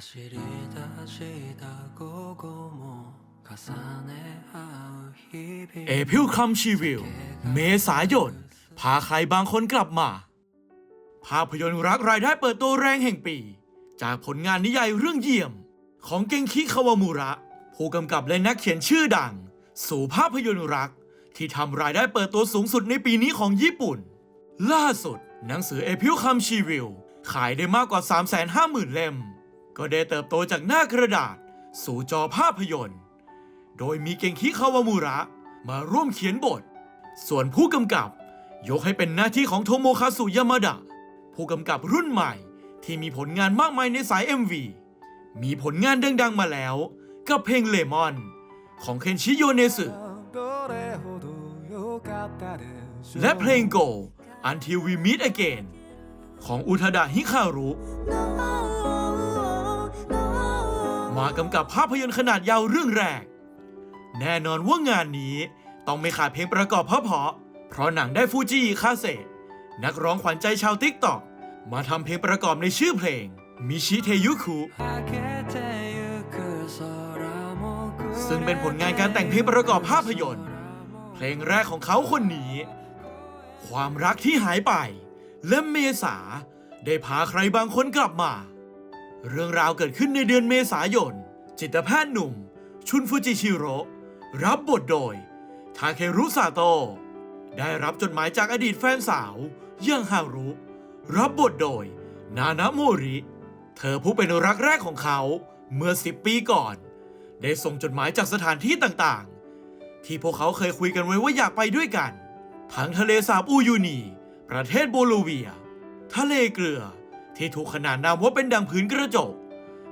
走り出した午後も重ね合う日々 เอพิลคัมชีวิล เมษายน พาใครบางคนกลับมา ภาพยนตร์รักรายได้เปิดตัวแรงแห่งปี จากผลงานนิยายเรื่องเยี่ยม ของเกงคิคาวามูระ ผู้กำกับและนักเขียนชื่อดัง สู่ภาพยนตร์รัก ที่ทำรายได้เปิดตัวสูงสุดในปีนี้ของญี่ปุ่น ล่าสุด หนังสือเอพิลคัมชีวิล ขายได้มากกว่า 350,000 เล่ม ก็ได้เติบโตจากหน้ากระดาษ สู่จอภาพยนตร์ โดยมีเก่งคิคาวามูระมาร่วมเขียนบท ส่วนผู้กำกับ ยกให้เป็นหน้าที่ของโทโมคาสุยามาดะ ผู้กำกับรุ่นใหม่ที่มีผลงานมากมายในสาย MV มีผลงานดังๆมาแล้ว กับเพลงเลมอน ของเคนชิโยเนสึและเพลงโก Until We Meet Again ของอุทดาฮิคารุ มากำกับภาพยนตร์ขนาดยาวเรื่องแรก แน่นอนว่างานนี้ต้องไม่ขาดเพลงประกอบพะเพาะเพราะหนังได้ฟูจิคาเซนักร้องขวัญใจชาวติ๊กต็อกมาทำเพลงประกอบในชื่อเพลงมิชิเทยุคุซึ่งเป็นผลงานการแต่งเพลงประกอบภาพยนตร์ เพลงแรกของเขาคนนี้ ความรักที่หายไป และเมษา ได้พาใครบางคนกลับมา เรื่องราวเกิดขึ้นในเดือนเมษายน จิตแพทย์หนุ่ม ชุนฟูจิชิโร่รับบทโดย ทาเครุซาโตะได้รับจดหมายจากอดีตแฟนสาวยังฮารุ รับบทโดย นานาโมริ เธอผู้เป็นรักแรกของเขาเมื่อ10ปีก่อน ได้ส่งจดหมายจากสถานที่ต่างๆ ที่พวกเขาเคยคุยกันไว้ว่าอยากไปด้วยกัน ทั้งทะเลสาบอูยูนี ประเทศโบโลเวีย ทะเลเกลือ ที่ถูกขนานนามว่าเป็นดังผืนกระจก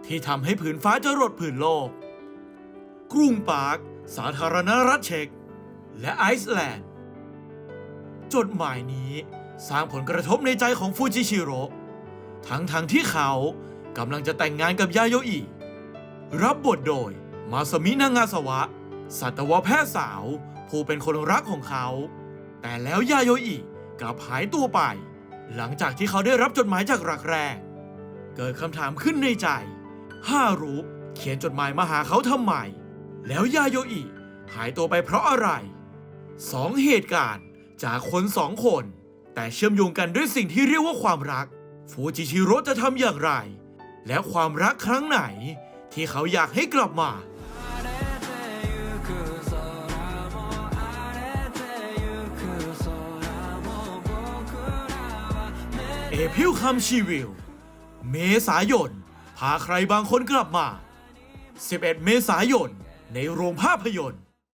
ที่ทำให้ผืนฟ้าจรดผืนโลก กรุงปาร์คสาธารณรัฐเช็ก และไอซ์แลนด์ จดหมายนี้สร้างผลกระทบในใจของฟูจิชิโร่ทั้งทงๆที่เขากำลังจะแต่งงานกับยาโยอิ รับบทโดยมาสมินางาสวะ สัตวแพทย์สาว ผู้เป็นคนรักของเขา แต่แล้วยาโยอิกลับหายตัวไป หลังจากที่เขาได้รับจดหมายจากรักแรก เกิดคำถามขึ้นในใจฮารุเขียนจดหมายมาหาเขาทำไม แล้วยาโยอิหายตัวไปเพราะอะไรสองเหตุการณ์จากคนสองคน แต่เชื่อมโยงกันด้วยสิ่งที่เรียกว่าความรัก ฟูจิชิโร่จะทำอย่างไร และความรักครั้งไหนที่เขาอยากให้กลับมา เอพิลคัมชีวิล เมษายน พาใครบางคนกลับมา 11 เมษายน ในโรงภาพยนตร์